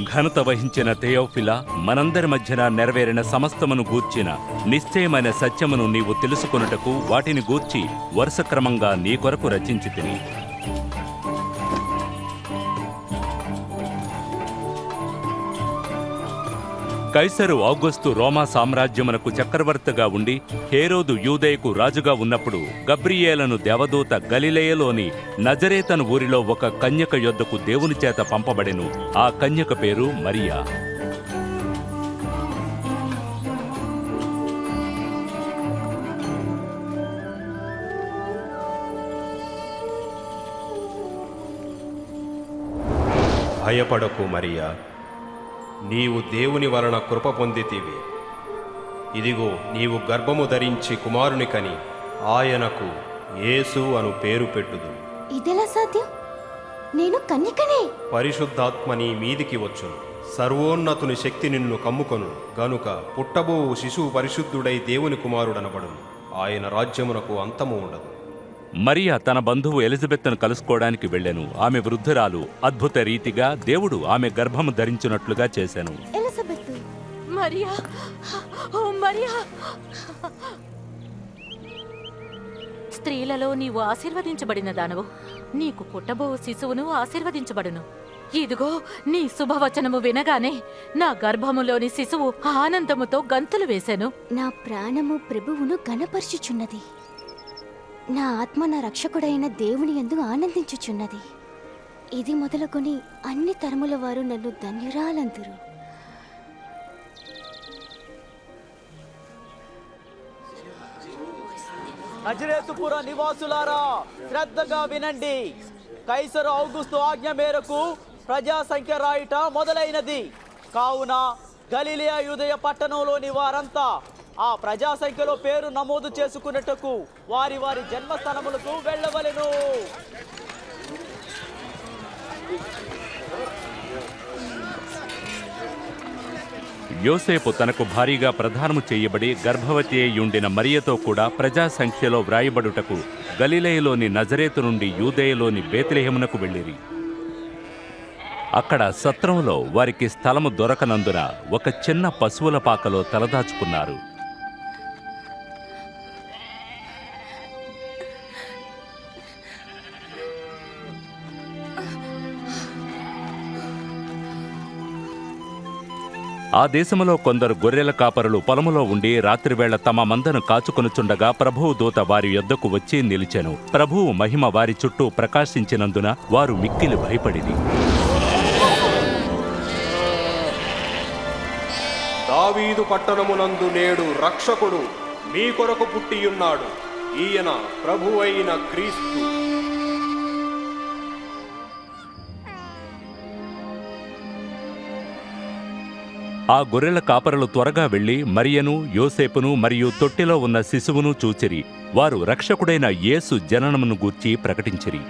ఘనత వహించిన థెయోఫిలా మనందరి మధ్యన నెరవేరిన సమస్తమును గూర్చిన నిశ్చయమైన సత్యమును నీవు తెలుసుకొనుటకు వాటిని గూర్చి వరుస క్రమంగా నీ కొరకు రచించి తిని. కైసరు ఆగస్టు రోమా సామ్రాజ్యమునకు చక్రవర్తిగా ఉండి హేరోదు యూదయకు రాజుగా ఉన్నప్పుడు గబ్రియేలను దేవదూత గలిలేయలోని నజరేతను ఊరిలో ఒక కన్యక యొద్దకు దేవుని చేత పంపబడెను. ఆ కన్యక పేరు మరియా. భయపడకు మరియా. నీవు దేవుని వలన కృప పొందితివి. ఇదిగో నీవు గర్భము ధరించి కుమారుని కని ఆయనకు యేసు అను పేరు పెట్టుదు ఇదెలా సాధ్యం? నేను కన్యకనే. పరిశుద్ధాత్మ నీ మీదికి వచ్చును. సర్వోన్నతుని శక్తి నిన్ను కమ్ముకొను. గనుక పుట్టబోవు శిశువు పరిశుద్ధుడై దేవుని కుమారుడనబడును. ఆయన రాజ్యమునకు అంతము ఉండదు. మరియా తన బంధువు ఎలిజబెత్ను కలుసుకోవడానికి వెళ్ళెను. ఆమె వృద్ధురాలు అద్భుత రీతిగా దేవుడు ఆమె గర్భము ధరించినట్లుగా చేశాను ఎలిజబెత్ మరియా ఓ మరియా. స్త్రీలలో నీవు ఆశీర్వదించబడిన దానవు. నీకు పుట్టబో శిశువును ఆశీర్వదించబడును. ఇదిగో నీ శుభవచనము వినగానే నా గర్భములోని శిశువు ఆనందముతో గంతులు వేశాను నా ప్రాణము ప్రభువును గణపరచుచున్నది నా ఆత్మ నా రక్షకుడైన దేవుని ఎందు ఆనందించుచున్నది. ఇది మొదలుకొని అన్ని తరముల వారు నన్ను ధన్యురాలందురు. అజరేతుపుర నివాసులారా శ్రద్ధగా వినండి. కైసరు ఔగుస్తు ఆజ్ఞ మేరకు ప్రజా సంఖ్య రాయుట మొదలైనది. కావున గలిలియా యుదయ పట్టణంలోని వారంతా ఆ ప్రజా సంఖ్యలో పేరు నమోదు చేసుకున్నట్టుకు వారి వారి జన్మస్థానములకు వెళ్ళవలెను. యోసేపు తనకు భారీగా ప్రధానము చేయబడి గర్భవతి అయ్యుండిన మరియతో కూడా ప్రజా సంఖ్యలో వ్రాయబడుటకు గలిలయలోని నజరేతు నుండి యూదేయలోని బేతిలేహమునకు వెళ్ళిరి. అక్కడ సత్రంలో వారికి స్థలము దొరకనందున ఒక చిన్న పశువుల పాకలో తలదాచుకున్నారు. ఆ దేశములో కొందరు గొర్రెల కాపరులు పొలములో ఉండి రాత్రివేళ తమ మందను కాచుకొనుచుండగా ప్రభువు దూత వారి యొద్దకు వచ్చి నిలిచెను. ప్రభువు మహిమ వారి చుట్టూ ప్రకాశించినందున వారు మిక్కిలి భయపడిరి. దావీదు పట్టణమునందు నేడు రక్షకుడు మీ కొరకు పుట్టియున్నాడు. ఈయన ప్రభువైన క్రీస్తు. ఆ గొర్రెల కాపరులు త్వరగా వెళ్ళి మరియను యోసేపును మరియు తొట్టిలో ఉన్న శిశువును చూచిరి. వారు రక్షకుడైన యేసు జననమును గూర్చి ప్రకటించిరి.